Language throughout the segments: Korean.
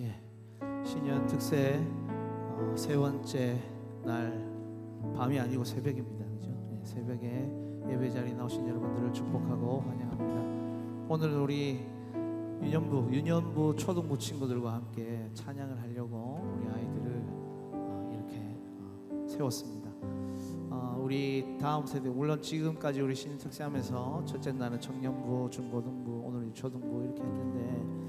예, 신년 특세 어, 세 번째 날 밤이 아니고 새벽입니다. 그죠? 예, 새벽에 예배 자리에 나오신 여러분들을 축복하고 환영합니다. 오늘 우리 유년부 유년부 초등부 친구들과 함께 찬양을 하려고 우리 아이들을 어, 이렇게 어, 세웠습니다. 어, 우리 다음 세대 물론 지금까지 우리 신인 특세하면서 첫째 날은 청년부, 중고등부, 오늘 초등부 이렇게 했는데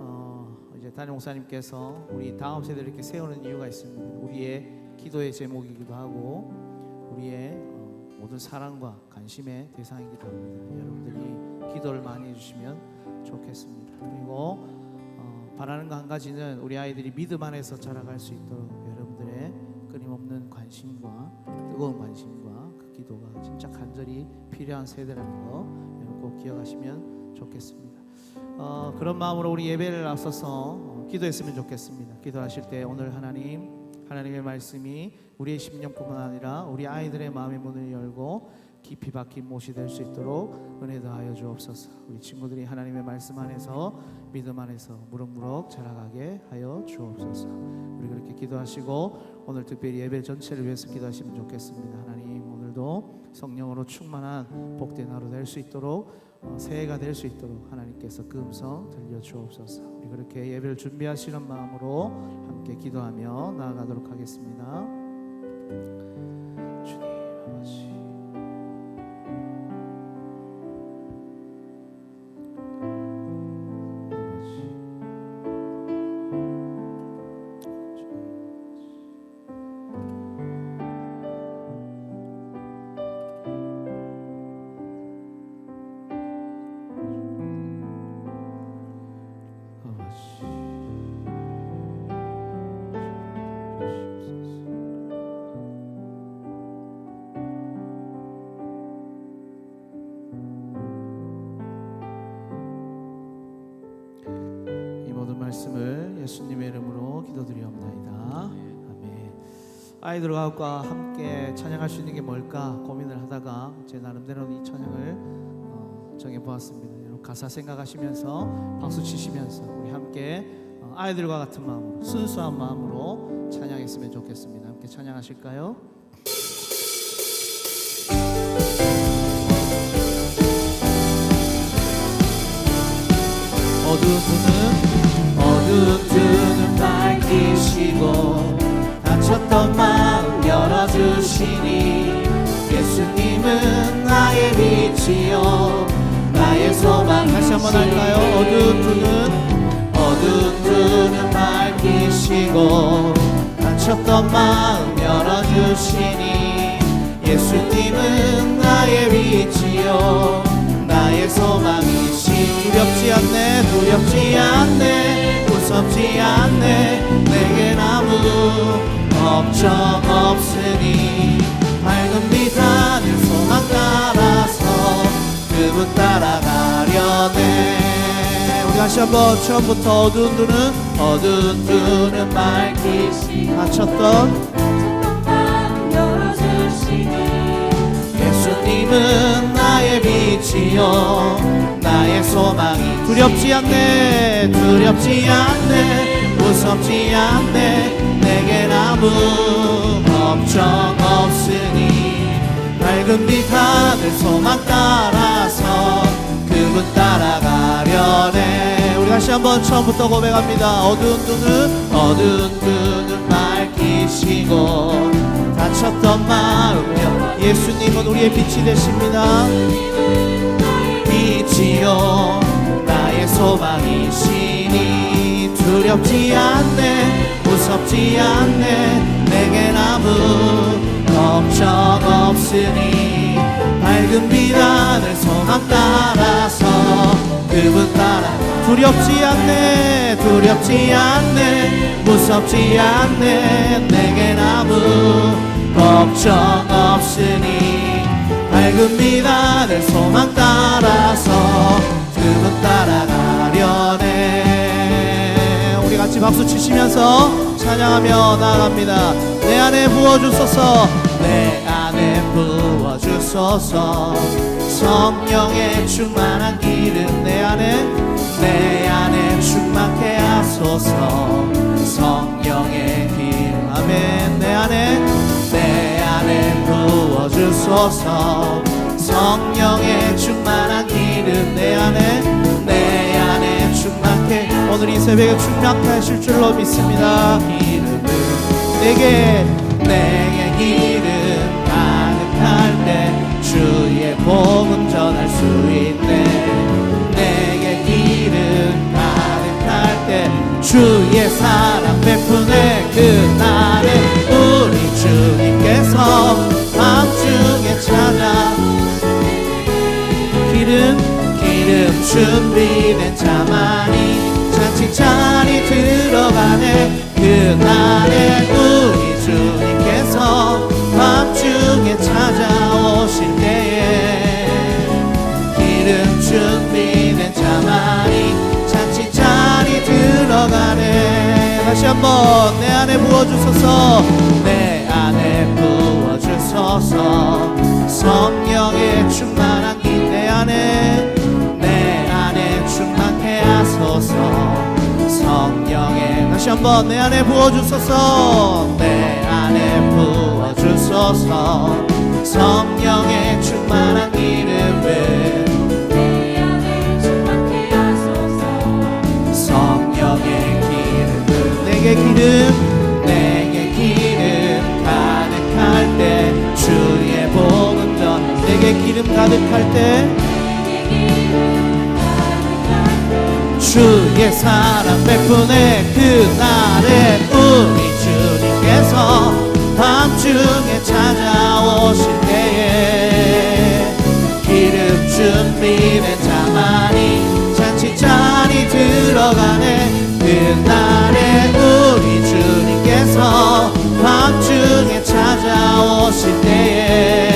어, 이제 담임 목사님께서 우리 다음 세대를 이렇게 세우는 이유가 있습니다. 우리의 기도의 제목이기도 하고 우리의 어, 모든 사랑과 관심의 대상이기도 합니다. 여러분들이 기도를 많이 해주시면 좋겠습니다. 그리고 어, 바라는 거 한 가지는 우리 아이들이 믿음 안에서 자라갈 수 있도록 여러분들의 끊임없는 관심과 뜨거운 관심과 그 기도가 진짜 간절히 필요한 세대라는 거 꼭 기억하시면 좋겠습니다. 어, 그런 마음으로 우리 예배를 앞서서 어, 기도했으면 좋겠습니다. 기도하실 때 오늘 하나님 하나님의 말씀이 우리의 심령뿐만 아니라 우리 아이들의 마음의 문을 열고 깊이 박힌 못이 될 수 있도록 은혜 더하여 주옵소서. 우리 친구들이 하나님의 말씀 안에서 믿음 안에서 무럭무럭 자라가게 하여 주옵소서. 우리 그렇게 기도하시고 오늘 특별히 예배 전체를 위해서 기도하시면 좋겠습니다. 하나님 오늘도 성령으로 충만한 복된 하루 될 수 있도록 어, 새해가 될 수 있도록 하나님께서 그 음성 들려 주옵소서. 우리 그렇게 예배를 준비하시는 마음으로 함께 기도하며 나아가도록 하겠습니다. 말씀을 예수님의 이름으로 기도드리옵나이다. 아멘. 아이들과 함께 찬양할 수 있는 게 뭘까 고민을 하다가 제 나름대로 이 찬양을 어, 정해 보았습니다. 가사 생각하시면서 박수 치시면서 우리 함께 어, 아이들과 같은 마음으로 순수한 마음으로 찬양했으면 좋겠습니다. 함께 찬양하실까요? 어두운 눈은 어두운 눈은 밝히시고 닫혔던 마음 열어주시니 예수님은 나의 빛이요 나의 소망 다시 한번 할까요? 어두운 어두운 밝히시고 닫혔던 마음 열어주시니 예수님은 나의 빛이요 나의 소망이시 두렵지 않네 두렵지 않네 무섭지 않네 내겐 아무 걱정 없으니 밝은 빛 그분 따라가려네. 우리 다시 한번 처음부터 어두운 눈은 어두운 눈은 밝히시 닫혔던 예수님은 나의 빛이요. 나의 소망이 두렵지 않네. 두렵지 않네. 무섭지 않네. 내겐 아무 걱정 없으니 밝은 빛 하늘 소망 따라서 그분 따라가려네. 우리 다시 한번 처음부터 고백합니다. 어두운 눈은 어두운 눈은 밝히시고 닫혔던 마음요 예수님은 우리의 빛이 되십니다. 빛이요 나의 소망이시니 두렵지 않네 무섭지 않네 내겐 아무 걱정 없으니 밝은 빛 하늘 소망 따라서 그분 따라 두렵지 않네 두렵지 않네 무섭지 않네 내겐 아무 걱정 없으니 밝은 빛 하늘 소망 따라서 그분 따라가려네 박수 치시면서 찬양하며 나아갑니다. 내 안에 부어주소서. 내 안에 부어주소서. 성령의 충만한 기름 내 안에 내 안에 충만케 하소서. 성령의 길 아멘. 내 안에 내 안에 부어주소서. 성령의 충만한 기름 내 안에 오늘 이 새벽에 충만케 하실 줄로 믿습니다. 내게 내게 기름 가득할 때 주의 복음 전할 수 있네. 내게 기름 가득할 때 주의 사랑 베푸네. 그날에 우리 주님께서 밤중에 찾아 기름 기름 준비된 자 들어가네 그날에 우리 주님께서 밤중에 찾아오실 때에 기름 준비된 자만이 잔치 자리 들어가네. 다시 한번 내 안에 부어주소서. 내 안에 부어주소서 한번 내 안에 부어주소서. 내 안에 부어주소서. 성령의 충만한 기름을 내게 기름 내게 기름 가득할 때 주의 복음 전 내게 기름 가득할 때 주의 사랑 베푸네 그날에 우리 주님께서 밤중에 찾아오실 때에 기름 준비된 자만이 잔치 자리 들어가네. 그날에 우리 주님께서 밤중에 찾아오실 때에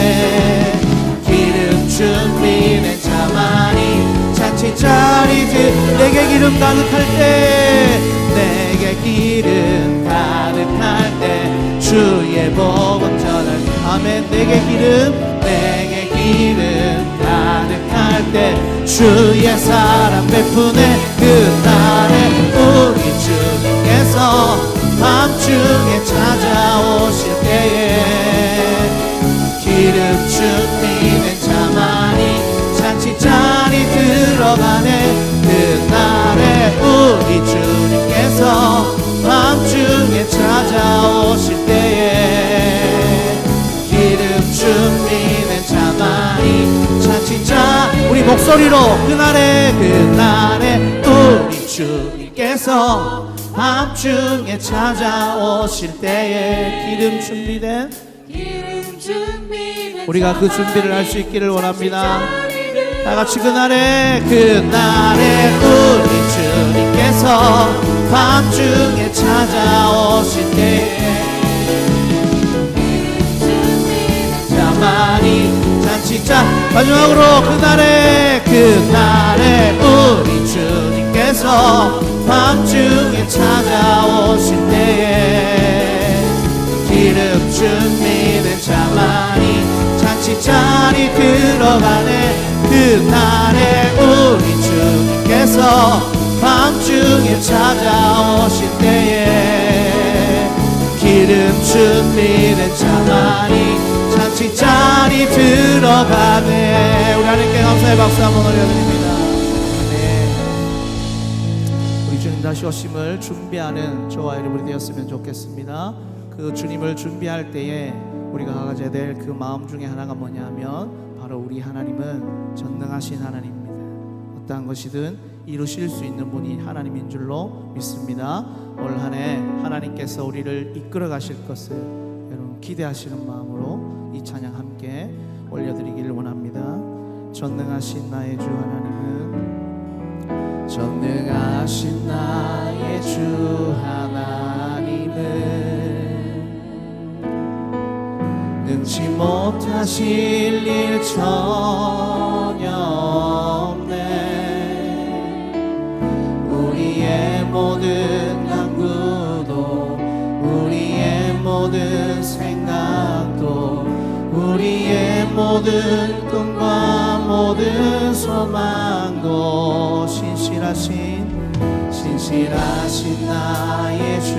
기름 가득할 때 내게 기름 가득할 때 주의 복음 전할 아멘. 내게 기름 내게 기름 가득할 때 주의 사랑 베푸네. 그날에 우리 주님께서 밤중에 찾아오실 때에 기름 준비된 자만이 잔치 자리 들어가네 목소리로 그날에 그날에 우리 주님께서 밤중에 찾아오실 때에 기름 준비된 기름 준비된 우리가 그 준비를 할 수 있기를 원합니다. 다 같이 그날에 그날에 우리 주님께서 밤중에 찾아오실 때에 잔치자 마지막으로 그날에 그날에 우리 주님께서 밤중에 찾아오실 때에 기름 준비된 자만이 잔치 자리 들어가네. 그날에 우리 주님께서 밤중에 찾아오실 때에 기름 준비된 자만이 잔치 자리 들어가네 우리 하나님께 감사의 박수 한번 올려드립니다 네. 우리 주님 다시 오심을 준비하는 저와 여러분이 되었으면 좋겠습니다 그 주님을 준비할 때에 우리가 가져야 될 그 마음 중에 하나가 뭐냐 하면 바로 우리 하나님은 전능하신 하나님입니다 어떠한 것이든 이루실 수 있는 분이 하나님인 줄로 믿습니다. 올 한해 하나님께서 우리를 이끌어 가실 것을 기대하시는 마음으로 이 찬양 함께 올려드리기를 원합니다. 전능하신 나의 주 하나님은 전능하신 나의 주 하나님은 능치 못하실 일 전혀 모든 꿈과 모든 소망도 신실하신 신실하신 나의 주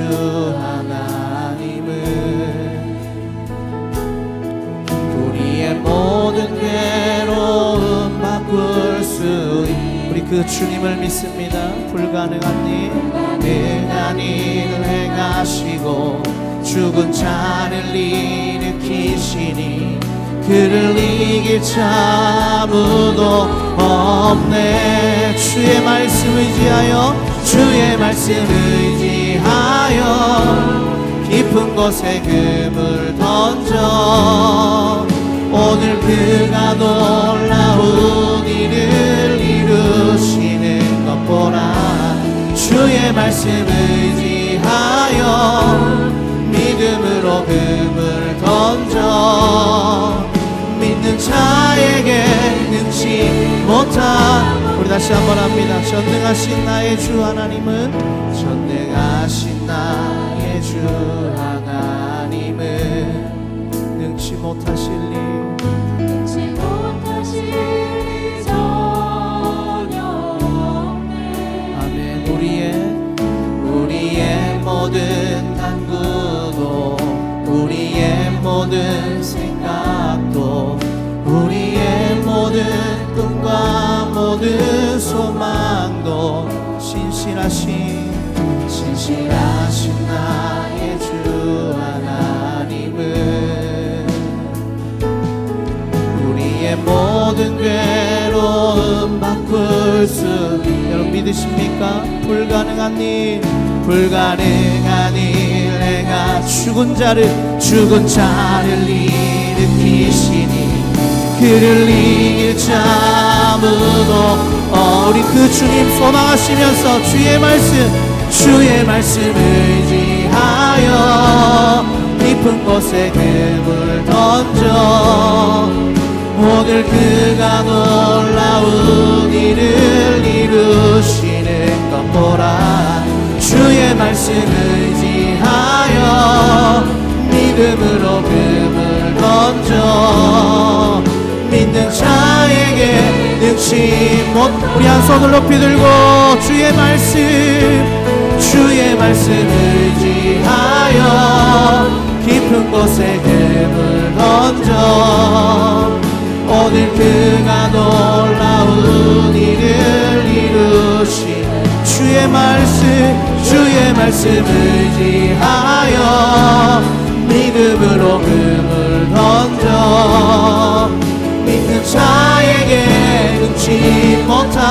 하나님은 우리의 모든 괴로움 바꿀 수 있- 우리 그 주님을 믿습니다. 불가능한 일 능한 일을 행하시고 죽은 자를 일으키시니 그를 이길 자 아무도 없네. 주의 말씀 의지하여 주의 말씀 의지하여 깊은 곳에 금을 던져 오늘 그가 놀라운 일을 이루시는 것 보라. 주의 말씀 의지하여 믿음으로 금을 던져 믿는 자에게 능치 못한 우리 다시 한번 합니다. 전능하신 나의 주 하나님은 전능하신 나의 주 하나님은 능치 못하실 일 능치 못하실 일 전혀 없네. 아멘. 우리의 우리의 모든 간구도 우리의 모든 모든 소망도 신실하신 신실하신 나의 주 하나님은 우리의 모든 괴로움 바꿀 수 여러분 믿으십니까? 불가능한 일 불가능한 일 내가 죽은 자를 죽은 자를 일으키시니 그를 이길 자 아무도 어, 우리 그 주님 소망하시면서 주의 말씀 주의 말씀 의지하여 깊은 곳에 금을 던져 오늘 그가 놀라운 일을 이루시는 것 보라? 주의 말씀 의지하여 믿음으로 금을 던져 믿는 자에게 능치 못 우리 한 손을 높이 들고 주의 말씀 주의 말씀 의지하여 깊은 곳에 금을 던져 오늘 그가 놀라운 일을 이루시 주의 말씀 주의 말씀 의지하여 믿음으로 금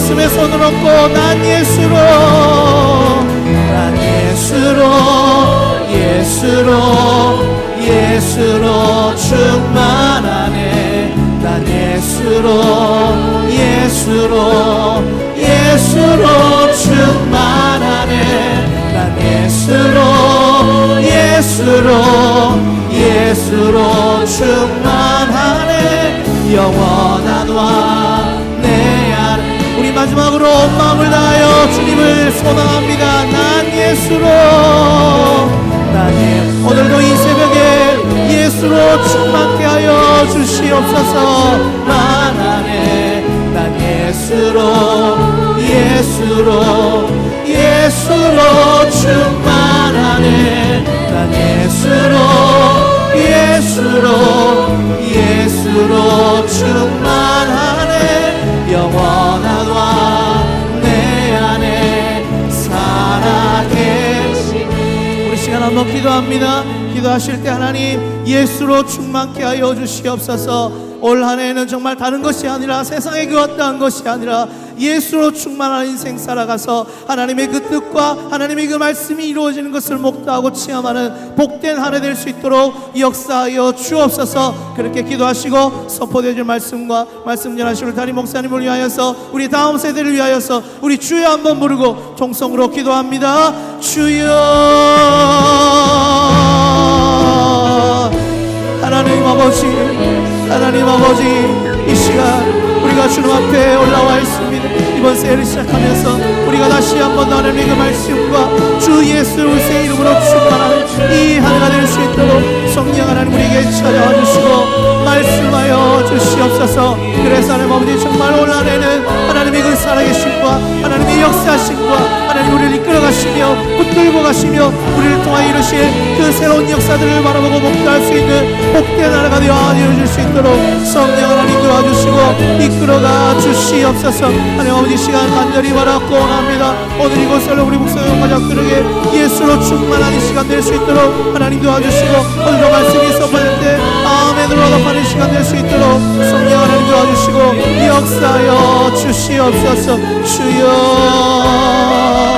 가슴에 손을 얹고 난 예수로 난 예수로 예수로 예수로 충만하네 난 예수로 예수로 예수로 충만하네 난 예수로 예수로 예수로 충만하네 영원한 우리 마지막으로 온 마음을 다하여 주님을 소망합니다. 난 예수로 난 예, 오늘도 이 새벽에 예수로 충만케 하여 주시옵소서. 난 안에 난 예수로 예수로 예수로 충만하네 난 예수로 예수로 기도합니다. 기도하실 때 하나님 예수로 충만케 하여 주시옵소서 올 한 해에는 정말 다른 것이 아니라 세상의 그 어떠한 것이 아니라 예수로 충만한 인생 살아가서 하나님의 그 뜻과 하나님의 그 말씀이 이루어지는 것을 목도하고 체험하는 복된 한 해 될 수 있도록 역사하여 주옵소서. 그렇게 기도하시고 선포되어질 말씀과 말씀 전하시는 담임 목사님을 위하여서 우리 다음 세대를 위하여서 우리 주여 한번 부르고 통성으로 기도합니다. 주여 하나님 아버지 하나님 아버지 이 시간 우리가 주님 앞에 올라와 있습니다. 이번 세일을 시작하면서 우리가 다시 한번 더 하나님의 그 말씀과 주 예수 그리스도의 이름으로 충만한 이한 해가 될 수 있도록 성령 하나님 우리에게 찾아와 주시고 말씀하여 주시옵소서. 그래서 하나님 아버지 정말 올 한해는 하나님의 그 살아계심과 하나님의 역사하심과 하나님 우리를 가시며 우리를 통하여 이루실 그 새로운 역사들을 바라보고 목도할 수 있는 복된 나라가 되어 이루어질 수 있도록 성령 하나님 도와주시고 이끌어가 주시옵소서. 하나님 아버지 시간 간절히 바라 고 원합니다. 오늘 이곳을 우리 목사님 가족들에게 예수로 충만한 이 시간 될 수 있도록 하나님 도와주시고 오늘도 말씀이 선포될 때 아멘으로 응답하는 시간 될 수 있도록 성령 하나님 도와주시고 역사하여 주시옵소서. 주여